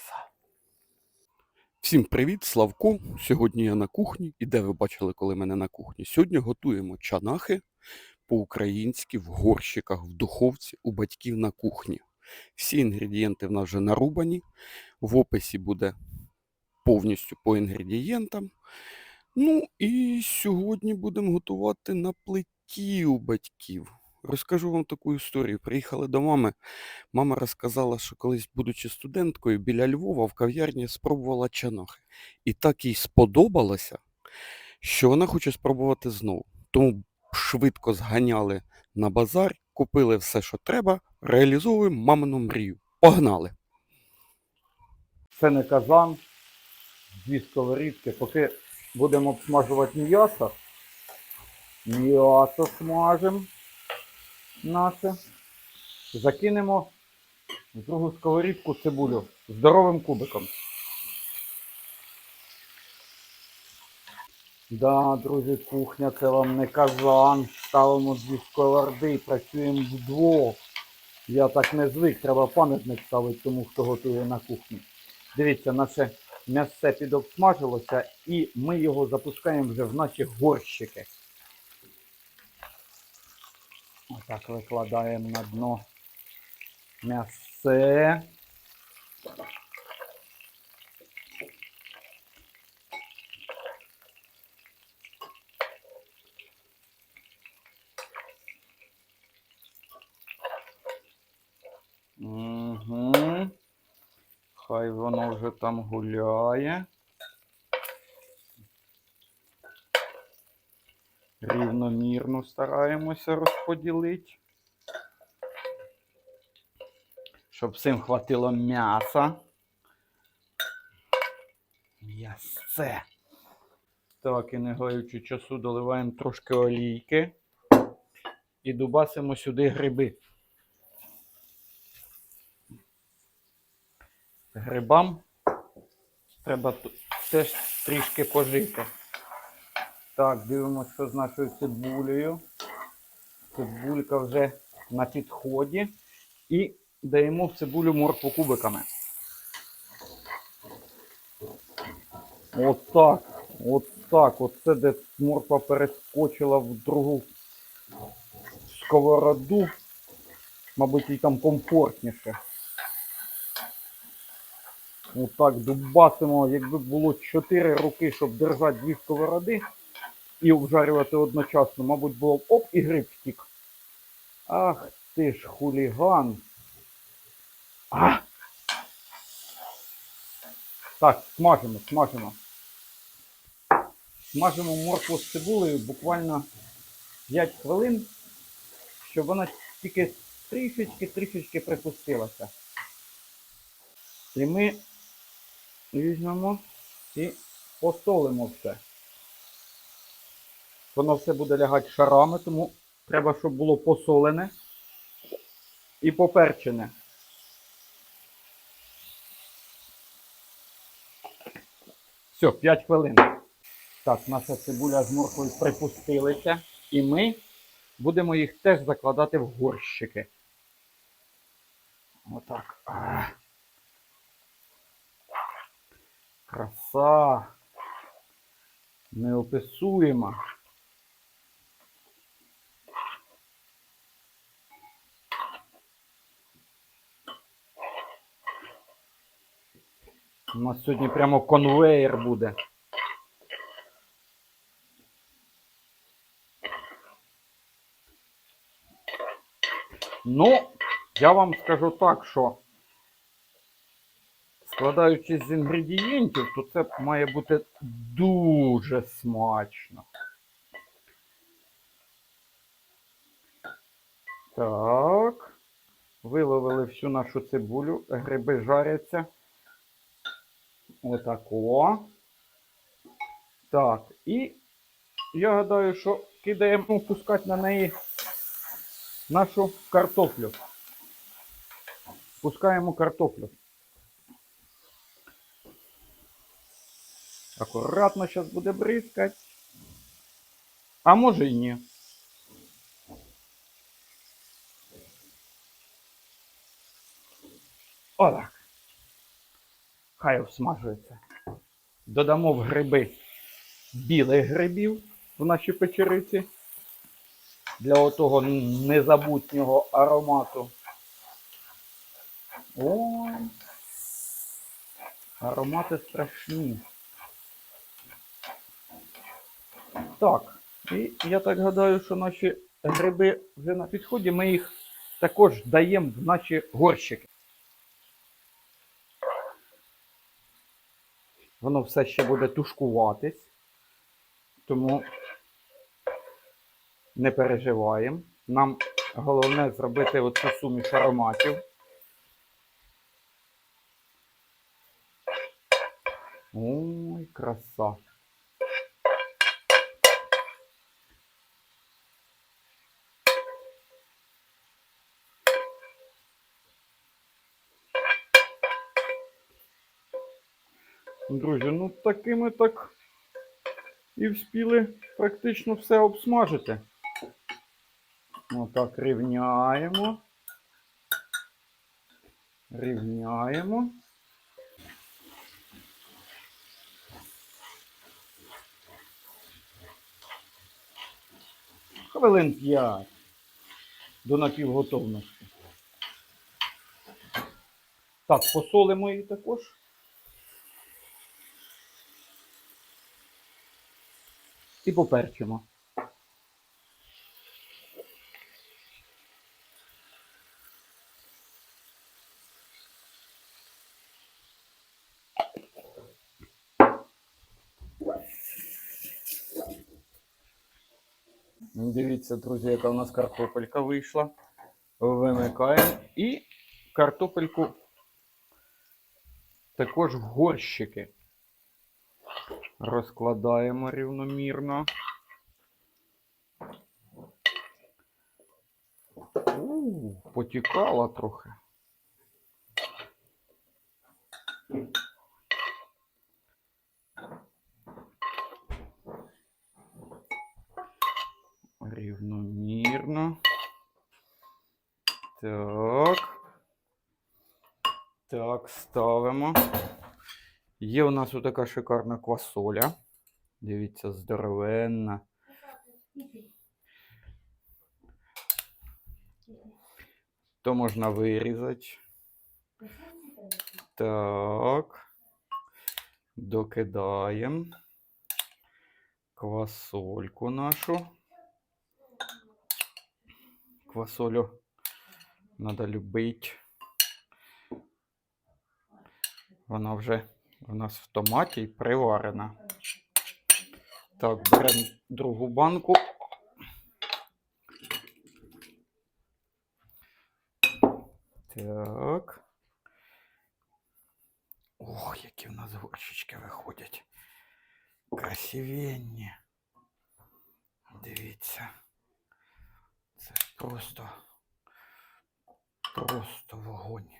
краса. Всім привіт, Славко. Сьогодні я на кухні. І де ви бачили, коли мене на кухні? Сьогодні готуємо чанахи по-українськи в горщиках, в духовці у батьків на кухні. Всі інгредієнти в нас вже нарубані. В описі буде повністю по інгредієнтам. Ну і сьогодні будемо готувати на плиті у батьків. Розкажу вам таку історію. Приїхали до мами. Мама розказала, що колись, будучи студенткою, біля Львова в кав'ярні спробувала чанахи. І так їй сподобалося, що вона хоче спробувати знову. Тому швидко зганяли на базар, купили все, що треба, реалізовуємо мамину мрію. Погнали! Це не казан, дві сковорідки. Поки будемо обсмажувати м'ясо, м'ясо смажимо наше. Закинемо в другу сковорідку цибулю здоровим кубиком. Да, друзі, кухня, це вам не казан. Ставимо дві сковороди працюємо вдвох. Я так не звик, треба пам'ятник ставити тому, хто готує на кухні. Дивіться, наше м'ясце підобсмажилося і ми його запускаємо вже в наші горщики. Отак викладаємо на дно м'ясце. Угу. Хай воно вже там гуляє. Рівномірно стараємося розподілити. Щоб всім хватило м'яса. М'ясце. Так, і не гаючи часу, доливаємо трошки олійки і дубасимо сюди гриби. грибам треба теж трішки пожити. Так, дивимося, що з нашою цибулею. Цибулька вже на підході. І даємо в цибулю моркву кубиками. Отак. Отак. Оце де морква перескочила в другу сковороду. Мабуть, їй там комфортніше. Отак дубасимо, якби було 4 руки, щоб держати дві сковороди і обжарювати одночасно, мабуть, було б оп і гриб втік. Ах ти ж хуліган. А! Так, смажимо, смажимо. Смажимо моркву з цибулею буквально 5 хвилин, щоб вона тільки трішечки-трішечки припустилася. І ми візьмемо і посолимо все. Воно все буде лягати шарами, тому треба, щоб було посолене і поперчене. Все, 5 хвилин. Так, наша цибуля з морквою припустилися, і ми будемо їх теж закладати в горщики. Отак. Краса. Неописуєма. У нас сьогодні прямо конвейер буде. Ну, я вам скажу так, що складаючись з інгредієнтів, то це має бути дуже смачно. Так. Виловили всю нашу цибулю, гриби жаряться. Отако. Так, і я гадаю, що кидаємо пускати на неї нашу картоплю. Пускаємо картоплю. Акуратно зараз буде бризкати. А може і ні. Отак. Хай обсмажується. Додамо в гриби білих грибів в нашій печериці. Для отого незабутнього аромату. Ой. Аромати страшні. Так, і я так гадаю, що наші гриби вже на підході. Ми їх також даємо в наші горщики. Воно все ще буде тушкуватись, тому не переживаємо. Нам головне зробити оцю суміш ароматів. Ой, краса. Друзі, ну такими так і вспіли практично все обсмажити. Отак рівняємо. Рівняємо. Хвилин 5 до напівготовності. Так, посолимо її також. І поперчимо. Дивіться, друзі, яка у нас картопелька вийшла. Вимикаємо і картопельку також в горщики. Розкладаємо рівномірно. Потікала трохи. Рівномірно. Так. Так, ставимо. Є у нас отака шикарна квасоля. Дивіться, здоровенна. То можна вирізати. Так. Докидаємо квасольку нашу. Квасолю треба любити. Вона вже у нас в томаті приварена. Так, беремо другу банку. Так. Ох, які в нас горщички виходять. Красивенні. Дивіться. Це просто. Просто вогонь.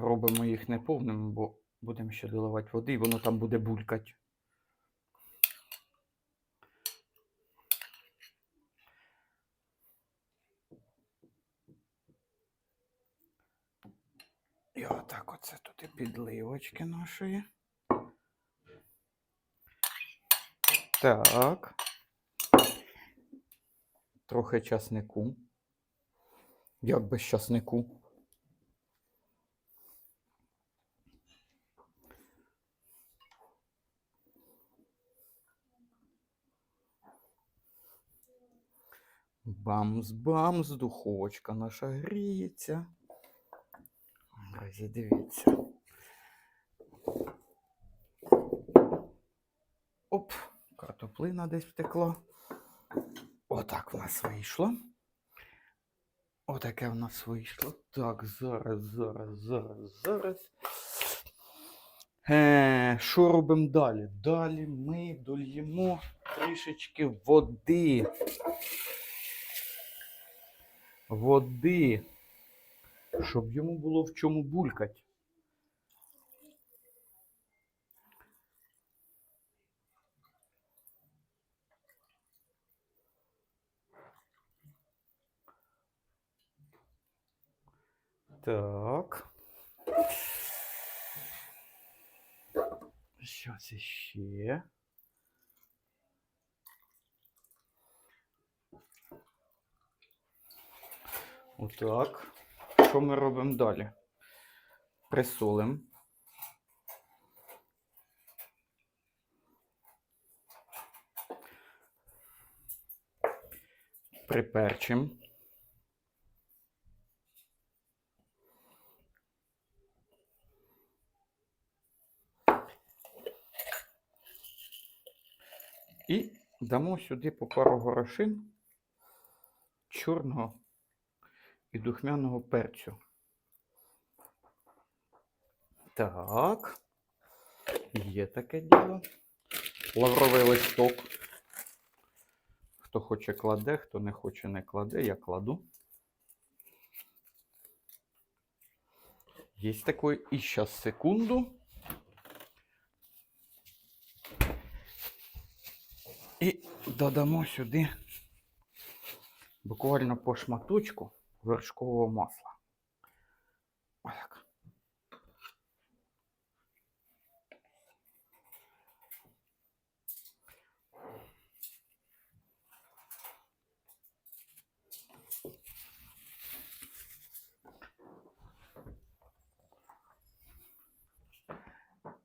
Робимо їх неповними, бо будемо ще доливати води, і воно там буде булькати. І отак оце тут і підливочки нашої. Так. Трохи часнику. Як без часнику? Бамс-бамс, духовочка наша гріється. Друзі, дивіться. Оп, картоплина десь втекла. Отак в нас вийшло. Отаке в нас вийшло. Так, зараз, зараз, зараз, зараз. Е, що робимо далі? Далі ми дольємо трішечки води води, щоб йому було в чому булькать. Так. Сейчас ще. Отак. Що ми робимо далі? Присолимо. Приперчимо. І дамо сюди по пару горошин чорного і духмяного перцю. Так. Є таке діло. Лавровий листок. Хто хоче кладе, хто не хоче не кладе, я кладу. Є такий. І зараз секунду. І додамо сюди буквально по шматочку вершкового масла. Отак.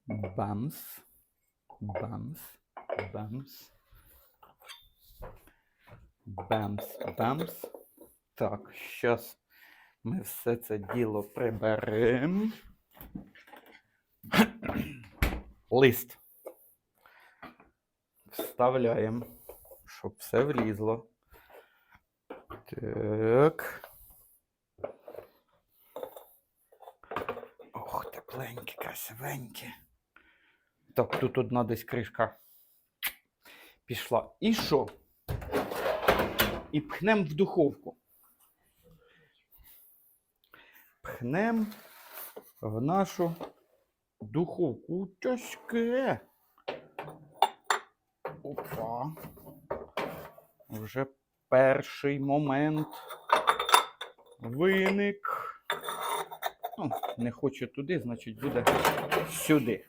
Бамс. Бамс. Бамс. Бамс, бамс. Так, зараз ми все це діло приберемо. Лист. Вставляємо, щоб все влізло. Так. Ох, тепленьке, красивеньке. Так, тут одна десь кришка пішла. І що? і пхнем в духовку. Пхнем в нашу духовку тяжке. Опа. Вже перший момент виник. Ну, не хоче туди, значить буде сюди.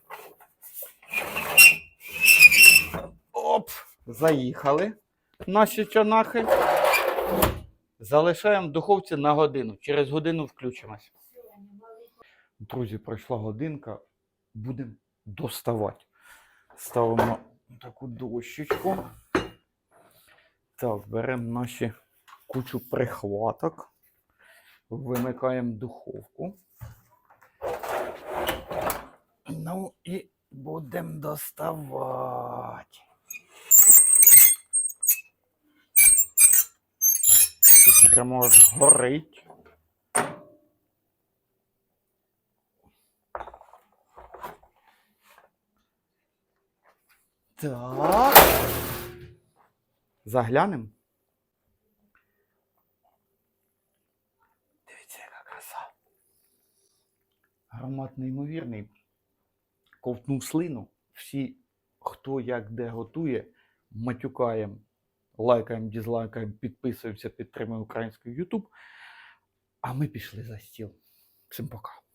Оп! Заїхали наші чанахи. Залишаємо духовці на годину. Через годину включимось. Друзі, пройшла годинка. Будемо доставати. Ставимо таку дощечку. Так, беремо наші кучу прихваток. Вимикаємо духовку. Ну і будемо доставати. Тут прямо аж горить. Так. Заглянемо. Дивіться, яка краса. Аромат неймовірний. Ковтнув слину. Всі, хто як де готує, матюкаємо лайкаємо, дізлайкаємо, підписуємося, підтримуємо український YouTube. А ми пішли за стіл. Всім пока.